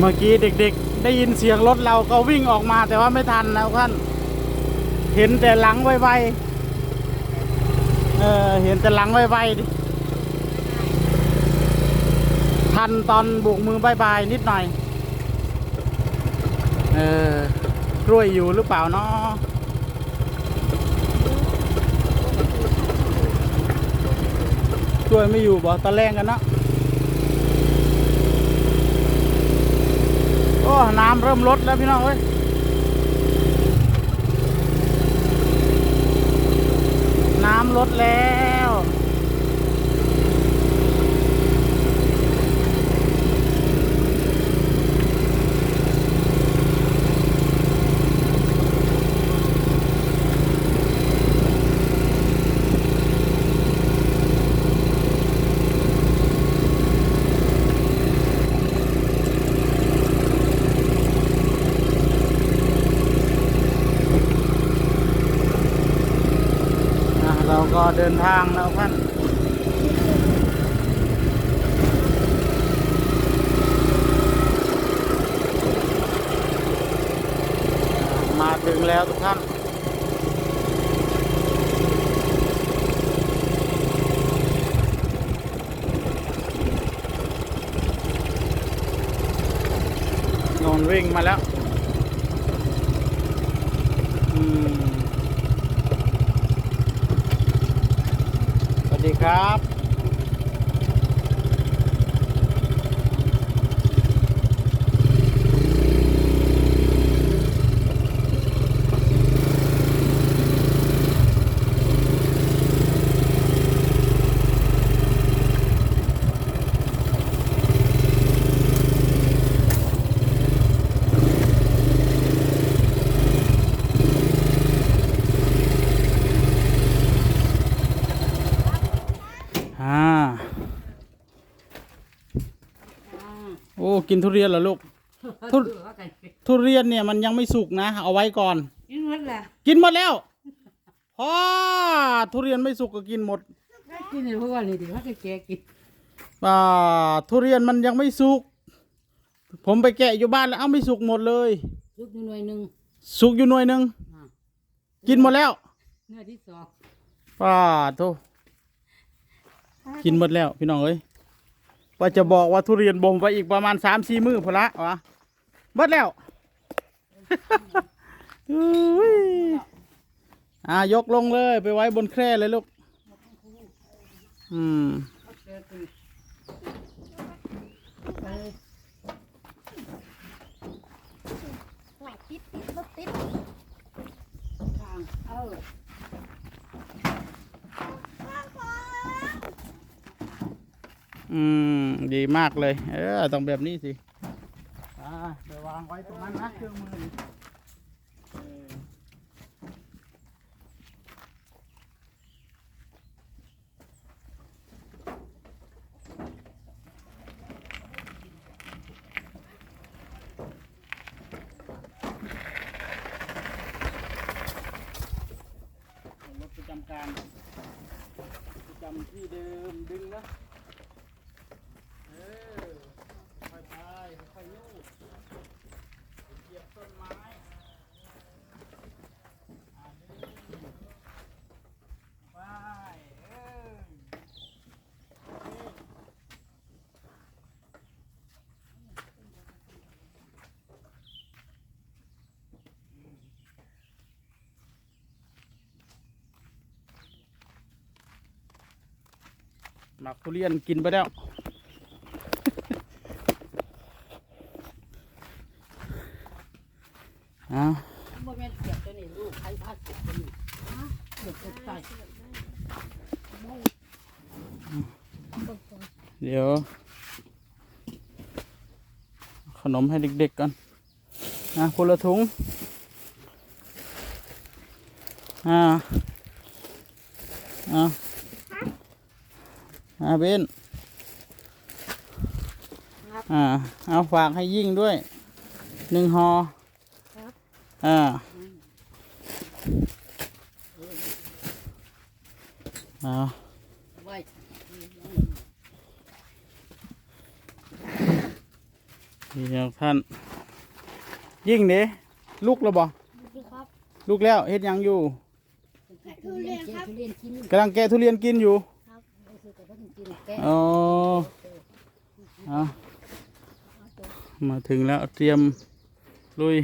เมื่อกี้เด็กๆ ได้ยินเสียงรถเราก็วิ่งออกมาแต่ว่าไม่ทันนะท่านเห็นแต่หลังไวๆเออเห็นแต่หลังไวๆดิทันตอนโบกมือบายบายนิดหน่อย เออกล้วยอยู่หรือเปล่าเนาะกล้วยไม่อยู่บ่ตะแรงกันเนาะ โอ้ น้ำเริ่มลดแล้วพี่น้องเอ้ยน้ำลดแล้ว อะ เดินทางแล้วท่านมาถึงแล้วทุกท่านนอนวิ่งมาแล้ว อืม สวัส ดีครับ อ่า โอ้ กินทุเรียนเหรอลูก ทุ ทุเรียนเนี่ยมันยังไม่สุกนะ เอาไว้ก่อน กินหมดละกินหมดแล้วพอทุเรียนไม่สุกก็กินหมดกินเนี่ยเพราะว่านี่เดี๋ยวเขาจะแกะกินอ่าทุเรียนมันยังไม่สุก ผมไปแกะอยู่บ้านแล้วเอ้าไม่สุกหมดเลย ลูกหน่วยหนึ่งสุกอยู่หน่วยหนึ่งอ่ากินหมดแล้ว เนื้อที่สอง ป้าโท กินหมดแล้วพี่น้องเอ้ยว่าจะบอกว่าทุเรียนบ่มไปอีกประมาณสามสี่มื้อพอละวะหมดแล้วอุ้ยอ่ายกลงเลย ไปไว้บนแคร่เลยลูก อืม แกะกินไป ไหวติดติดรถติด ทางเออ อืม ดีมากเลย เออ ต้องแบบนี้สิอ่าเดี๋ยววางไว้ตรงนั้นนะเครื่องมือเออรถประจำการประจำที่เดิมดึงนะ เออค่อยๆไปค่อยๆลูบเหยียบต้นไม้อ่าดึงไปเออโอเค หมักทุเรียนกินไปแล้วอ้าวโมเมนต์เก็บตัวนี้ลูกใครพลาดเสียบตัวนี้เด็กตกใจเดี๋ยว ขนมให้เด็กๆก่อนนะคนละถุง อ่า อ่า อาเบนอ่าเอาฝากให้ยิ่งด้วยหนึ่งหออ่าอ่าดีเดีท่าน ยิ่งเนี้ลูกแล้วบ่ลูกแล้วเฮ็ดยังอยู่กำลังแกะทุเรียนกินอยู่ อ๋อเอามาถึงแล้วเตรียมลุย